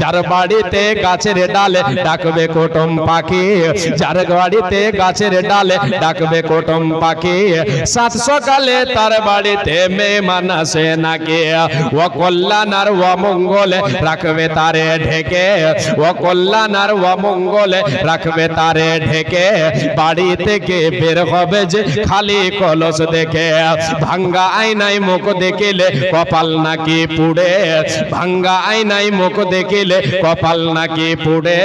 যার বাড়িতে গাছের ডালে ডাকবে কুটুম পাখি, যার বাড়িতে গাছের ডালে ডাকবে কুটুম পাখি, সাত সকালে তার বাড়িতে মেহমান আসে নাকি? ও কল্যাণ আর ও মঙ্গলে রাখবে তারে ঢেকে, ও কল্যাণ আর ও মঙ্গলে রাখবে তারে ঢেকে, বাড়ি থেকে বের হবে যে খালি কলস দেখে, ভাঙ্গা আয়নায় মুখ দেখিলে কপাল নাকি পুড়ে, ভাঙ্গা আয়নায় মুখ দেখিলে কপাল নাকি পুড়ে?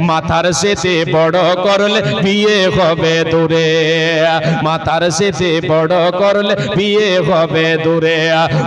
মাথার সেতে বড় করলে বিয়ে হবে দূরে। মাথার সেতে বড় করলে বিয়ে হবে দূরে।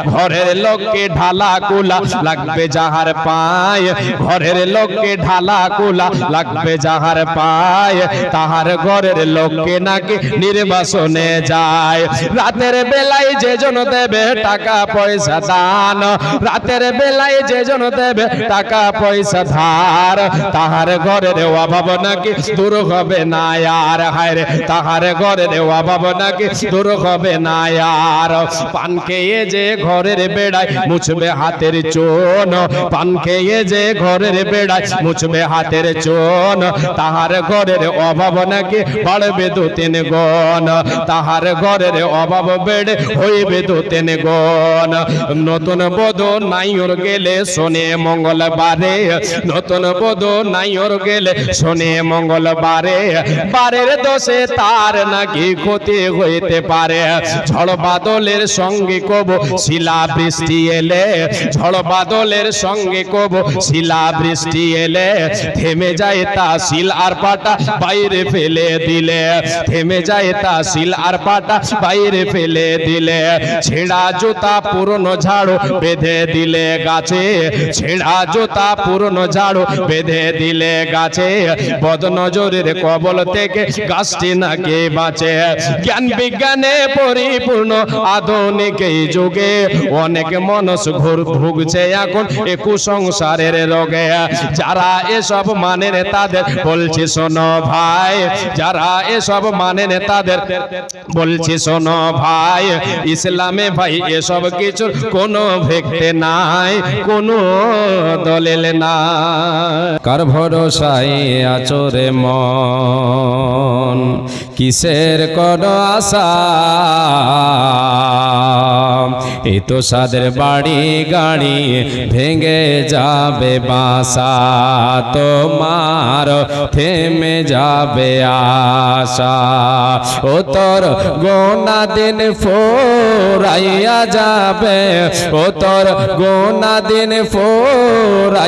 ঘরের লোককে ঢালা কুলা লাগবে যাহার পায়। ঘরের লোককে ঢালা কুলা লাগবে যাহার পায়। তাহার ঘরের লোককে নাকি নির্বাসনে যায়। রাতের বেলায় যে জন দেবে টাকা পয়সা দান। রাতের বেলায় যে জন দেবে টাকা পয়সা ধার। তাহার ঘরের অভাব নাকি দূর হবে না আর। হায় রে, তাহার ঘরে ঘরের অভাব নাকি দূর হবে না আর। পান খেয়ে যে ঘরের বেড়ায় মুছবে হাতের চোন। পান খেয়ে যে ঘরের বেড়ায় মুছবে হাতের চোন। তাহার ঘরের অভাব নাকি বাড়বে দু তিন গণ। তাহার ঘরের অভাব বেড়ে হইবে দু তিন গণ। নতুন বধ নাইর গেলে শোনে মঙ্গলবারে নতুন গেলে শোনে বারের দোষে তার নাকি ক্ষতি হইতে পারে। ঝড় বাদলের সঙ্গে কব শিলা বৃষ্টি এলে, ঝড় বাদলের সঙ্গে কব শিলা বৃষ্টি এলে। থেমে যায় তা শিল আর পাটা বাইরে ফেলে দিলে। থেমে যায় তা শিল আর পাটা বাইরে ফেলে দিলে। ছেঁড়া জুতা পুরনো ঝাড়ু বেঁধে দিলে গাছে। ছেঁড়া জুতা পুরনো ঝাড়ু বেঁধে দিলে গাছে। বদনজরের কবল থেকে গাছটি নাকি বাঁচে। জ্ঞান বিজ্ঞানে পরিপূর্ণ আধুনিক এই যুগে অনেক মানুষ ঘুর ভুগছে এখন একু সংসারের রোগে। যারা এসব মানেন তাদের বলছি শোনো ভাই, যারা এসব মানেন তাদের বলছি শোনো ভাই, ইসলামে ভাই এসব কিছুর কোনো ভেক্তে নাই, কোনো দলিল নাই কার ভরসায় আচরে মন? কিসের কর আশা? এ তো সাদের বাড়ি গাড়ি ভেঙে যাবে বাসা। তোমার থেমে যাবে আশা। ও তোর গোনা দিন ফোরাইয়া যাবে। ও তোর গোনা দিন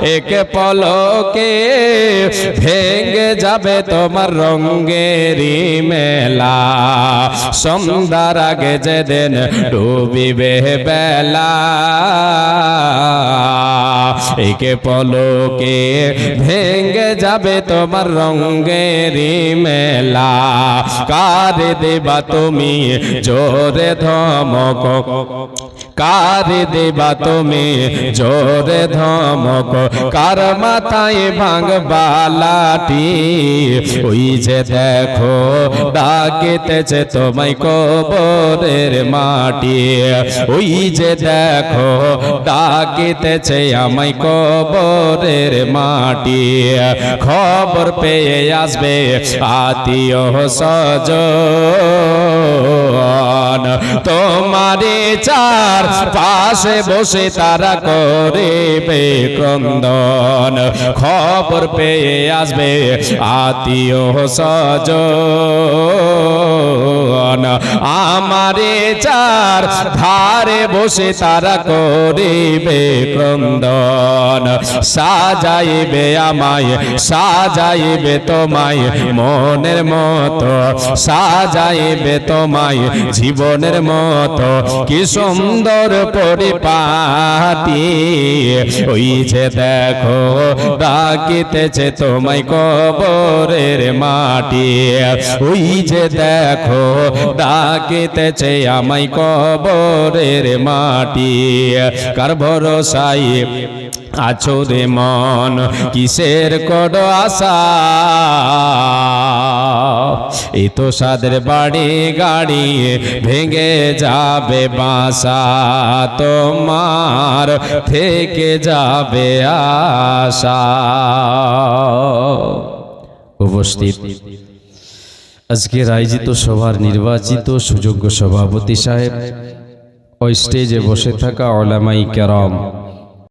এক পলকে ভেঙে যাবে তোমার রঙ্গেরি মেলা। সন্ধ্যার আগে যেদিন ডুবিবে বেলা। একে পলকে ভেঙে যাবে তোমার রঙ্গেরি মেলা। কার দেবা তুমি জোরে ধমক? কার দেবা তুমি জোরে ধমক? কার মাথায় ভাঙবা লাঠি ওই যে দেখো, ডাকিতেছে তোমায় কবরের মাটি। ওই যে দেখো, ডাকিতেছে আমায় কবরের মাটি। খবর পেয়ে আসবে আত্মীয় সজন তোমারে চার পাশে বসে তারা করে ক্রন্দন। খবর পেয়ে আসবে আত্মীয় সজন জীবন। আমারে চার ধারে বসে তারা করিবে ক্রন্দন। সাজাইবে আমায়, সাজাইবে তোমায় মনের মতো। সাজাইবে তোমায় জীবনের মতো। কি সুন্দর পরিপাটি। ওই যে দেখো, ডাকিতেছে তোমায় কবরের মাটি। ওই যে দেখো ডাকিতেছে আমায় কবরের মাটি। কার ভরসাই আছো রে মন? কিসের কড আশা? এ তো সাদের বাড়ি গাড়ি ভেঙে যাবে বাসা। তোমার থেকে যাবে আশা। উপস্থিত। আজকের আয়োজিত সভার নির্বাচিত সুযোগ্য সভাপতি সাহেব ওই স্টেজে বসে থাকা ওলামাই কেরম।